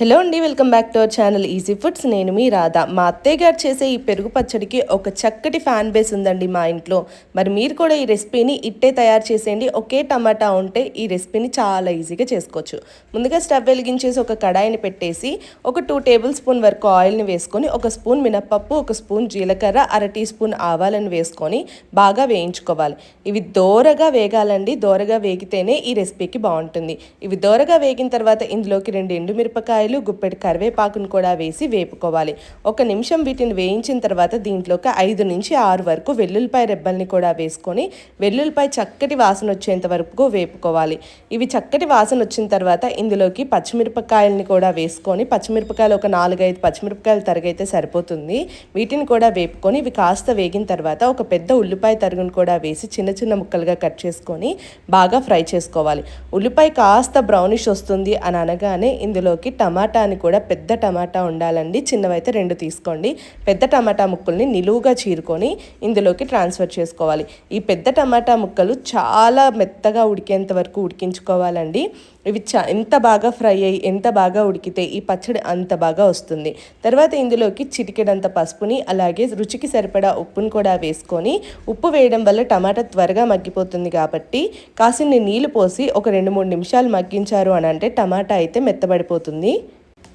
Hello అండి welcome back to our channel easy foods. నేను మీ రాధా. మా అత్తయ్య గారు చేసే ఈ పెరుగు పచ్చడికి ఒక చక్కటి ఫ్యాన్ బేస్ ఉందండి మా ఇంట్లో. మరి మీరు కూడా ఈ రెసిపీని ఇట్టే తయారు చేసేయండి. ఒకే టమాటా ఉంటే ఈ రెసిపీని చాలా ఈజీగా చేసుకోవచ్చు. ముందుగా స్టవ్ వెలిగించేసి ఒక కడాయిని పెట్టేసి ఒక టూ టేబుల్ స్పూన్ వరకు ఆయిల్ని వేసుకొని ఒక స్పూన్ మినప్పప్పు ఒక స్పూన్ జీలకర్ర అర టీ స్పూన్ ఆవాలను వేసుకొని బాగా వేయించుకోవాలి. ఇవి దోరగా వేగాలండి. దోరగా వేగితేనే ఈ రెసిపీకి బాగుంటుంది. ఇవి దోరగా వేగిన తర్వాత ఇందులోకి రెండు ఎండుమిరపకాయలు గుప్పెడు కరివేపాకును కూడా వేసి వేపుకోవాలి. ఒక నిమిషం వీటిని వేయించిన తర్వాత దీంట్లోకి ఐదు నుంచి ఆరు వరకు వెల్లుల్లిపాయ రెబ్బల్ని కూడా వేసుకొని వెల్లుల్లిపాయ చక్కటి వాసన వచ్చేంత వరకు వేపుకోవాలి. ఇవి చక్కటి వాసన వచ్చిన తర్వాత ఇందులోకి పచ్చిమిరపకాయలని కూడా వేసుకొని పచ్చిమిరపకాయలు ఒక నాలుగైదు పచ్చిమిరపకాయలు తరగైతే సరిపోతుంది. వీటిని కూడా వేపుకొని ఇవి కాస్త వేగిన తర్వాత ఒక పెద్ద ఉల్లిపాయ తరుగును కూడా వేసి చిన్న చిన్న ముక్కలుగా కట్ చేసుకొని బాగా ఫ్రై చేసుకోవాలి. ఉల్లిపాయ కాస్త బ్రౌనిష్ వస్తుంది అని అనగానే ఇందులోకి టమాటాని కూడా పెద్ద టమాటా ఉండాలండి. చిన్నవైతే రెండు తీసుకోండి. పెద్ద టమాటా ముక్కల్ని నిలువుగా చీరుకొని ఇందులోకి ట్రాన్స్ఫర్ చేసుకోవాలి. ఈ పెద్ద టమాటా ముక్కలు చాలా మెత్తగా ఉడికేంత వరకు ఉడికించుకోవాలండి. ఇవి చా ఎంత బాగా ఫ్రై అయ్యి ఎంత బాగా ఉడికితే ఈ పచ్చడి అంత బాగా వస్తుంది. తర్వాత ఇందులోకి చిటికెడంత పసుపుని అలాగే రుచికి సరిపడా ఉప్పుని కూడా వేసుకొని ఉప్పు వేయడం వల్ల టమాటా త్వరగా మగ్గిపోతుంది కాబట్టి కాసిన్ని నీళ్ళు పోసి ఒక రెండు మూడు నిమిషాలు మగ్గించారు అని అంటే టమాటా అయితే మెత్తబడిపోతుంది.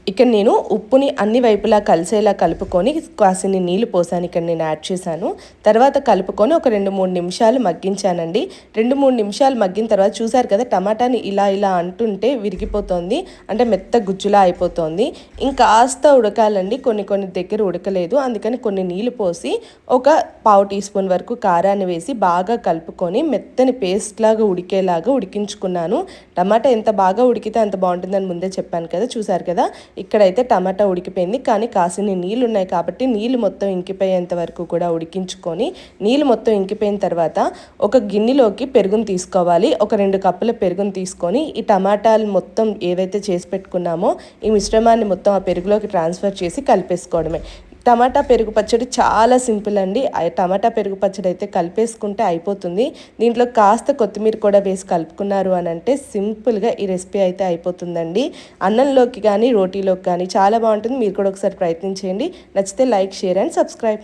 ఇక్కడ నేను ఉప్పుని అన్ని వైపులా కలిసేలా కలుపుకొని కాసిని నీళ్ళు పోసాను. ఇక్కడ నేను యాడ్ చేశాను. తర్వాత కలుపుకొని ఒక రెండు మూడు నిమిషాలు మగ్గించానండి. రెండు మూడు నిమిషాలు మగ్గిన తర్వాత చూసారు కదా టమాటాని ఇలా ఇలా అంటుంటే విరిగిపోతుంది. అంటే మెత్త గుజ్జులా అయిపోతుంది. ఇంకాస్త ఉడకాలండి. కొన్ని కొన్ని దగ్గర ఉడకలేదు. అందుకని కొన్ని నీళ్ళు పోసి ఒక పావు టీ స్పూన్ వరకు కారాన్ని వేసి బాగా కలుపుకొని మెత్తని పేస్ట్ లాగా ఉడికేలాగా ఉడికించుకున్నాను. టమాటా ఎంత బాగా ఉడికితే అంత బాగుంటుందని ముందే చెప్పాను కదా చూసారు కదా? ఇక్కడైతే టమాటా ఉడికిపోయింది. కానీ కాసిన నీళ్ళు ఉన్నాయి కాబట్టి నీళ్ళు మొత్తం ఇంకిపోయేంత వరకు కూడా ఉడికించుకొని నీళ్ళు మొత్తం ఇంకిపోయిన తర్వాత ఒక గిన్నెలోకి పెరుగును తీసుకోవాలి. ఒక రెండు కప్పుల పెరుగును తీసుకొని ఈ టమాటాలు మొత్తం ఏవైతే చేసి పెట్టుకున్నామో ఈ మిశ్రమాన్ని మొత్తం ఆ పెరుగులోకి ట్రాన్స్ఫర్ చేసి కలిపేసుకోవడమే. టమాటా పెరుగు పచ్చడి చాలా సింపుల్ అండి. టమాటా పెరుగు పచ్చడి అయితే కలిపేసుకుంటే అయిపోతుంది. దీంట్లో కాస్త కొత్తిమీర కూడా వేసి కలుపుకున్నారు అని అంటే సింపుల్గా ఈ రెసిపీ అయితే అయిపోతుందండి. అన్నంలోకి కానీ రోటీలోకి కానీ చాలా బాగుంటుంది. మీరు కూడా ఒకసారి ప్రయత్నించేయండి నచ్చితే లైక్ షేర్ అండ్ సబ్స్క్రైబ్.